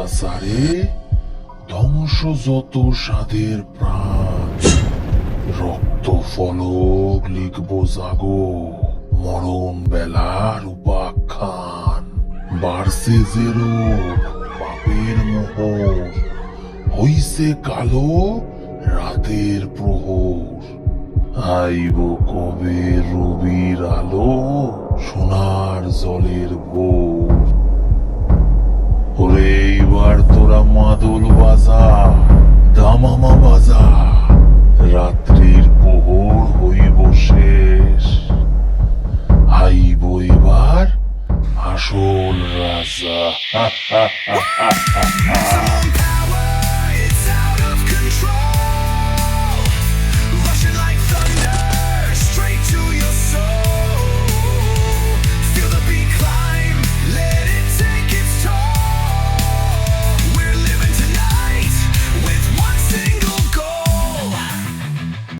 অত্যাচারে ধ্বংস যত সাধের প্রাণ। রক্ত ফলক লিখব জাগো, মরণ বেলার উপাখ্যান বাড়ছে রোগ পাপের মোহর, হইছে কালো রাতের প্রহর। আইব কবে রবির আলো সোনার জলের ভোর। এইবার তোরা মাদল বাজা দামামা বাজা। রাত্রির প্রহর হইব শেষ। আইব এবার আসল রাজা।